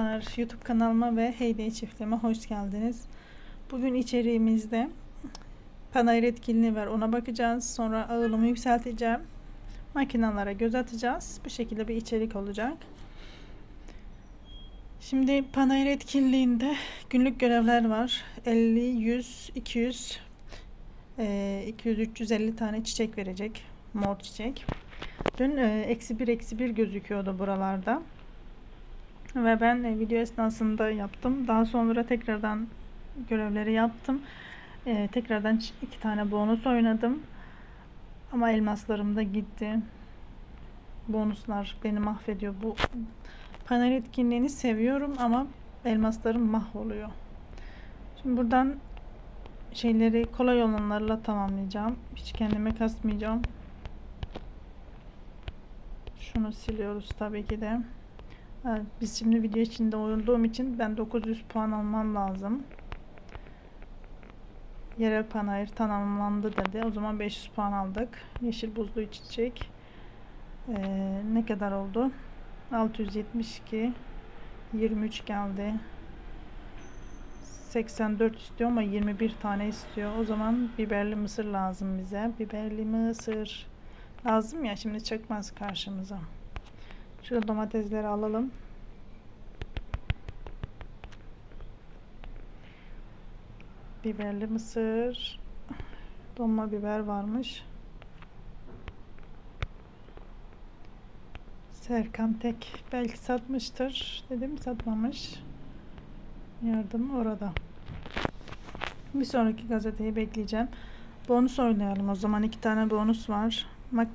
Merhabalar, YouTube kanalıma ve Heyday çiftliğime hoş geldiniz. Bugün içeriğimizde panayır etkinliği var ona bakacağız. Sonra ağılımı yükselteceğim. Makinalara göz atacağız. Bu şekilde bir içerik olacak. Şimdi panayır etkinliğinde günlük görevler var. 50, 100, 200, 200, 350 tane çiçek verecek. Mor çiçek. Dün e, eksi bir eksi bir gözüküyordu buralarda. Ve ben e, video esnasında yaptım. Daha sonra tekrardan görevleri yaptım. E, tekrardan iki tane bonus oynadım. Ama elmaslarım da gitti. Bonuslar beni mahvediyor. Bu panel etkinliğini seviyorum ama elmaslarım mahvoluyor. Şimdi buradan şeyleri kolay olanlarla tamamlayacağım. Hiç kendime kasmayacağım. Şunu siliyoruz tabii ki de. Evet, biz şimdi video içinde olduğum için ben 900 puan almam lazım. Yerel panayır tamamlandı dedi. O zaman 500 puan aldık. Yeşil buzlu çiçek. Ee, ne kadar oldu? 672 23 geldi. 84 istiyor ama 21 tane istiyor. O zaman biberli mısır lazım bize. Biberli mısır lazım ya şimdi çıkmaz karşımıza. Şöyle domatesleri alalım. Biberli mısır. Dolma biber varmış. Serkan Tek belki satmıştır. Dedim satmamış. Yardım orada. Bir sonraki gazeteyi bekleyeceğim. Bonus oynayalım o zaman. iki tane bonus var. Bak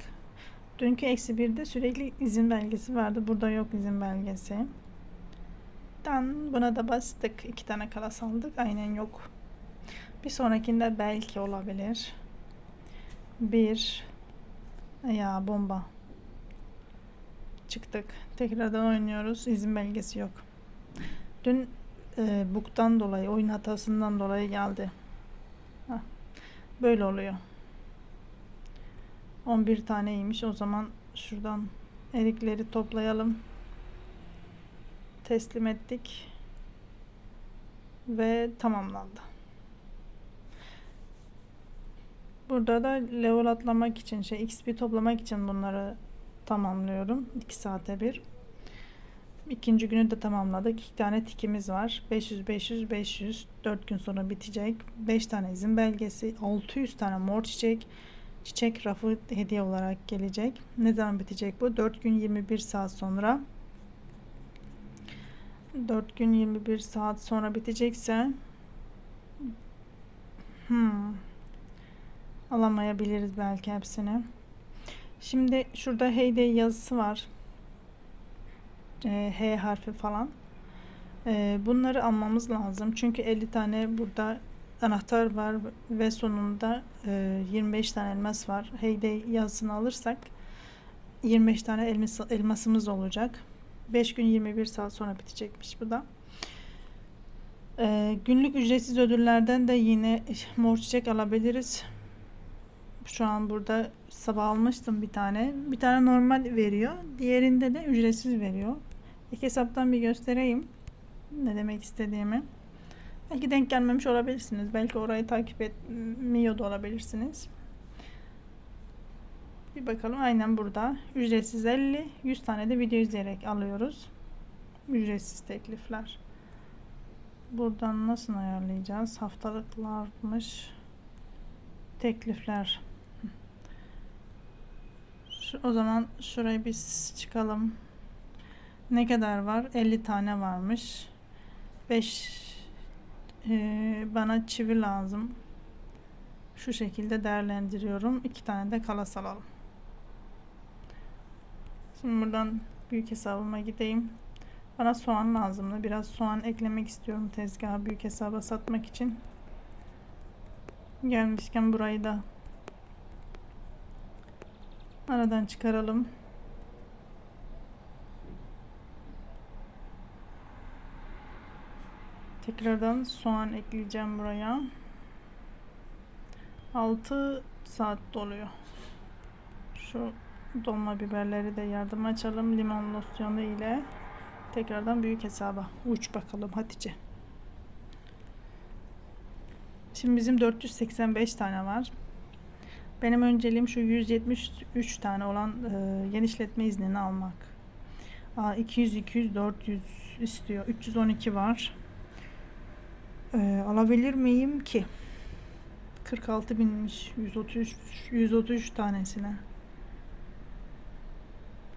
Dünkü eksi birde sürekli izin belgesi vardı. Burada yok izin belgesi. Dan buna da bastık. iki tane kala saldık. Aynen yok. Bir sonrakinde belki olabilir. Bir ya bomba. Çıktık. Tekrardan oynuyoruz. İzin belgesi yok. Dün e, buktan dolayı, oyun hatasından dolayı geldi. Hah. Böyle oluyor. 11 taneymiş. O zaman şuradan erikleri toplayalım. Teslim ettik. Ve tamamlandı. Burada da level atlamak için şey XP toplamak için bunları tamamlıyorum. 2 saate bir. İkinci günü de tamamladık. 2 tane tikimiz var. 500 500 500 4 gün sonra bitecek. 5 tane izin belgesi, 600 tane mor çiçek, çiçek rafı hediye olarak gelecek. Ne zaman bitecek bu? 4 gün 21 saat sonra. 4 gün 21 saat sonra bitecekse hmm, alamayabiliriz belki hepsini. Şimdi şurada Heyday yazısı var. Ee, H harfi falan. Ee, bunları almamız lazım. Çünkü 50 tane burada anahtar var ve sonunda e, 25 tane elmas var. Heyday yazısını alırsak 25 tane elmas, elmasımız olacak. 5 gün 21 saat sonra bitecekmiş bu da. E, günlük ücretsiz ödüllerden de yine mor çiçek alabiliriz. Şu an burada sabah almıştım bir tane. Bir tane normal veriyor. Diğerinde de ücretsiz veriyor. İki hesaptan bir göstereyim. Ne demek istediğimi. Belki denk gelmemiş olabilirsiniz. Belki orayı takip etmiyor da olabilirsiniz. Bir bakalım aynen burada. Ücretsiz 50. 100 tane de video izleyerek alıyoruz. Ücretsiz teklifler. Buradan nasıl ayarlayacağız? Haftalıklarmış. Teklifler. Şu, o zaman şurayı biz çıkalım. Ne kadar var? 50 tane varmış. 5 ee, bana çivi lazım. Şu şekilde değerlendiriyorum. İki tane de kalas alalım. Şimdi buradan büyük hesabıma gideyim. Bana soğan lazımdı. Biraz soğan eklemek istiyorum tezgaha büyük hesaba satmak için. Gelmişken burayı da aradan çıkaralım. Tekrardan soğan ekleyeceğim buraya. 6 saat doluyor. Şu dolma biberleri de yardım açalım limon losyonu ile. Tekrardan büyük hesaba. Uç bakalım Hatice. Şimdi bizim 485 tane var. Benim önceliğim şu 173 tane olan e, genişletme iznini almak. Aa, 200, 200, 400 istiyor. 312 var. E, alabilir miyim ki? 46 binmiş. 133, 133 tanesine.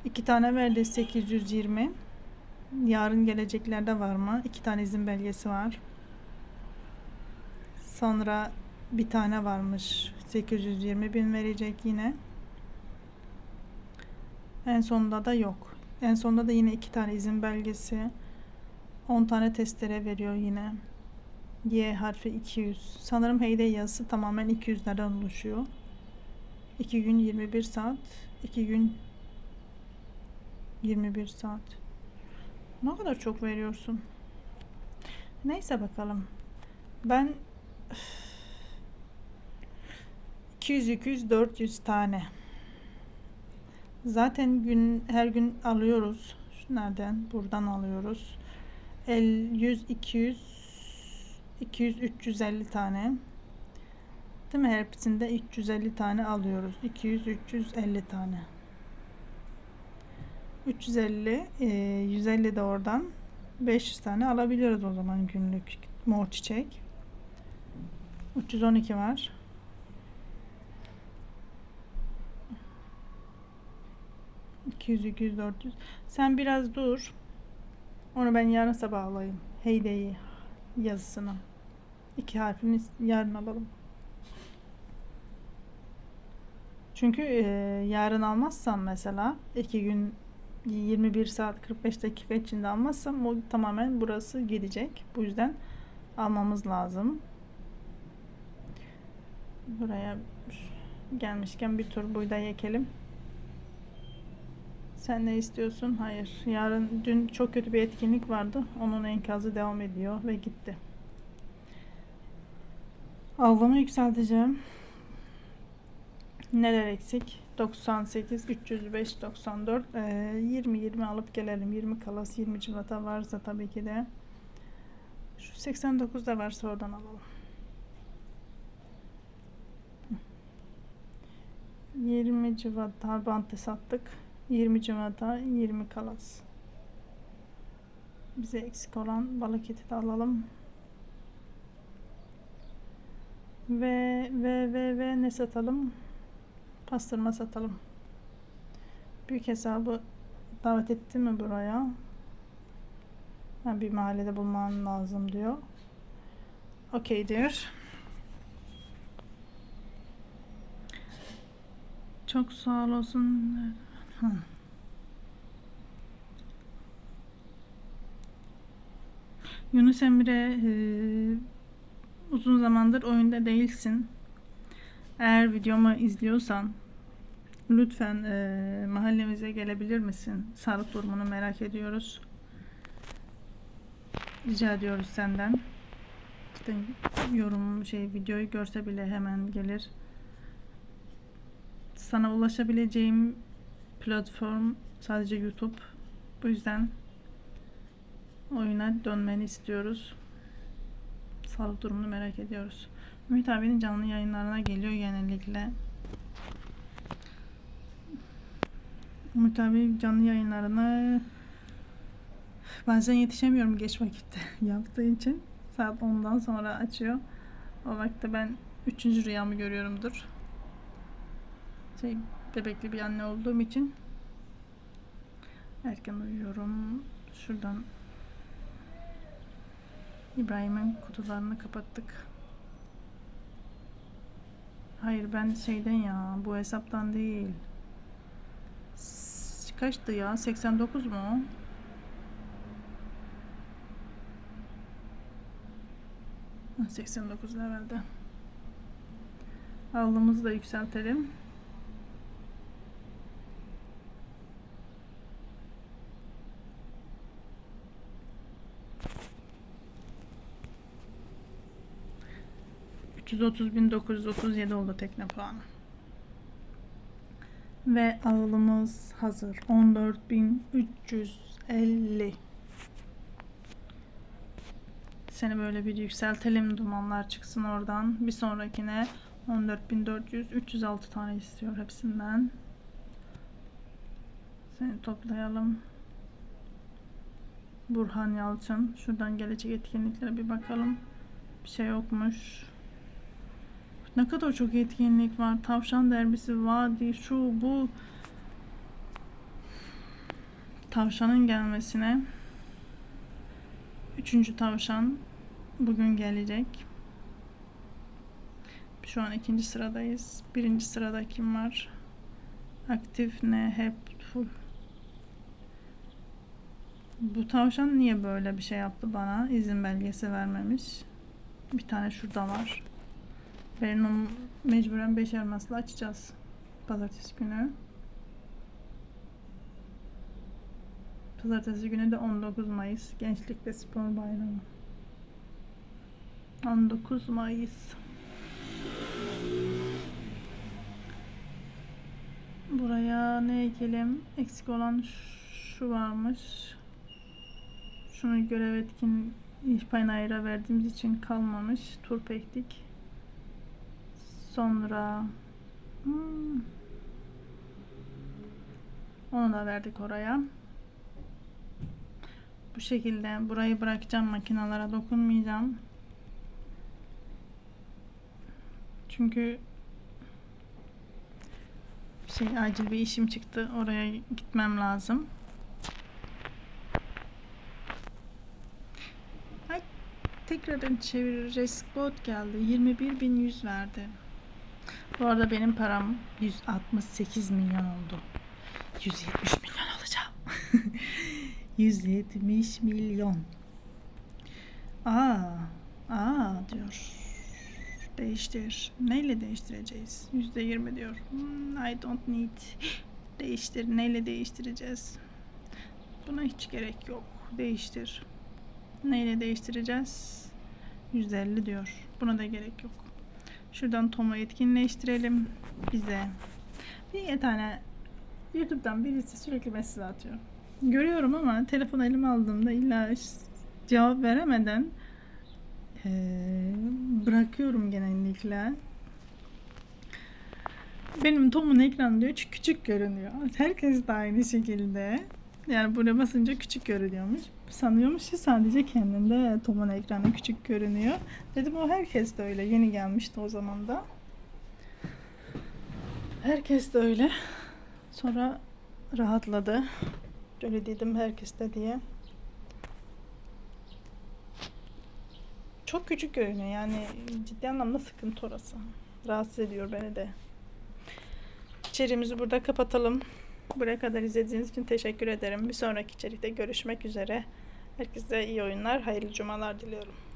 İki tane verdi 820. Yarın geleceklerde var mı? İki tane izin belgesi var. Sonra bir tane varmış. 820 bin verecek yine. En sonunda da yok. En sonunda da yine iki tane izin belgesi. 10 tane testere veriyor yine. Y harfi 200. Sanırım heyday yazısı tamamen 200'lerden oluşuyor. 2 gün 21 saat. 2 gün 21 saat. Ne kadar çok veriyorsun. Neyse bakalım. Ben 200 200 400 tane. Zaten gün her gün alıyoruz. Nereden? Buradan alıyoruz. El 100 200 200 350 tane. Değil mi? Hepsinde 350 tane alıyoruz. 200 350 tane. 350 e, 150 de oradan 500 tane alabiliyoruz o zaman günlük mor çiçek. 312 var. ...200, 200, 400. Sen biraz dur. Onu ben yarın sabah alayım. Heydeyi yazısını. İki harfini yarın alalım. Çünkü e, yarın almazsam mesela iki gün 21 saat 45 dakika içinde almazsam o tamamen burası gidecek. Bu yüzden almamız lazım. Buraya gelmişken bir tur buğday ekelim. Sen ne istiyorsun? Hayır. Yarın dün çok kötü bir etkinlik vardı. Onun enkazı devam ediyor ve gitti. Avlamı yükselteceğim. Neler eksik? 98, 305, 94, ee, 20, 20 alıp gelelim. 20 kalas, 20 civata varsa tabii ki de. Şu 89 da varsa oradan alalım. 20 civata bantı sattık. 20 civata, 20 kalas. Bize eksik olan balık eti de alalım. Ve ve ve ve ne satalım? Pastırma satalım. Büyük hesabı davet etti mi buraya? Ha, bir mahallede bulman lazım diyor. Okey diyor. Çok sağ olasın. Hı. Yunus Emre e, uzun zamandır oyunda değilsin. Eğer videomu izliyorsan lütfen e, mahallemize gelebilir misin? Sağlık durumunu merak ediyoruz. Rica ediyoruz senden. İşte yorum şey videoyu görse bile hemen gelir. Sana ulaşabileceğim platform sadece YouTube. Bu yüzden oyuna dönmeni istiyoruz. Sağlık durumunu merak ediyoruz. Ümit abinin canlı yayınlarına geliyor genellikle. Ümit abi canlı yayınlarına bazen yetişemiyorum geç vakitte yaptığı için. Saat 10'dan sonra açıyor. O vakitte ben üçüncü rüyamı görüyorumdur. Şey, bebekli bir anne olduğum için erken uyuyorum. Şuradan İbrahim'in kutularını kapattık. Hayır ben şeyden ya bu hesaptan değil. Kaçtı ya? 89 mu? o? Ha, 89 levelde. Aldığımızı da yükseltelim. ...330.937 oldu tekne puanı. Ve ağılımız hazır. 14.350. Seni böyle bir yükseltelim dumanlar çıksın oradan. Bir sonrakine 14.400 306 tane istiyor hepsinden. Seni toplayalım. Burhan Yalçın. Şuradan gelecek etkinliklere bir bakalım. Bir şey yokmuş. Ne kadar çok etkinlik var. Tavşan derbisi, vadi, şu bu. Tavşanın gelmesine. Üçüncü tavşan bugün gelecek. Şu an ikinci sıradayız. Birinci sırada kim var? Aktif ne? Hep full. Bu tavşan niye böyle bir şey yaptı bana? İzin belgesi vermemiş. Bir tane şurada var. Onu mecburen 5 elmasla açacağız. Pazartesi günü. Pazartesi günü de 19 Mayıs Gençlik ve Spor Bayramı. 19 Mayıs. Buraya ne ekelim? Eksik olan şu varmış. Şunu görev etkin ayıra verdiğimiz için kalmamış. Turp ektik. Sonra hmm, onu da verdik oraya. Bu şekilde burayı bırakacağım makinalara dokunmayacağım. Çünkü şey acil bir işim çıktı. Oraya gitmem lazım. Ay tekrardan çevir. Reskbot geldi. 21.100 verdi. Bu arada benim param 168 milyon oldu. 170 milyon olacağım. 170 milyon. Aa, aa diyor. Değiştir. Neyle değiştireceğiz? Yüzde yirmi diyor. Hmm, I don't need. Değiştir. Neyle değiştireceğiz? Buna hiç gerek yok. Değiştir. Neyle değiştireceğiz? Yüzde elli diyor. Buna da gerek yok. Şuradan Tom'u etkinleştirelim. Bize bir tane YouTube'dan birisi sürekli mesaj atıyor. Görüyorum ama telefon elime aldığımda illa cevap veremeden eee, bırakıyorum genellikle. Benim Tom'un ekranı diyor küçük görünüyor. Herkes de aynı şekilde. Yani buraya basınca küçük görünüyormuş. Sanıyormuş ki sadece kendinde Tom'un ekranı küçük görünüyor. Dedim o herkes de öyle. Yeni gelmişti o zaman da. Herkes de öyle. Sonra rahatladı. Öyle dedim herkes de diye. Çok küçük görünüyor yani ciddi anlamda sıkıntı orası. Rahatsız ediyor beni de. İçeriğimizi burada kapatalım. Buraya kadar izlediğiniz için teşekkür ederim. Bir sonraki içerikte görüşmek üzere. Herkese iyi oyunlar, hayırlı cumalar diliyorum.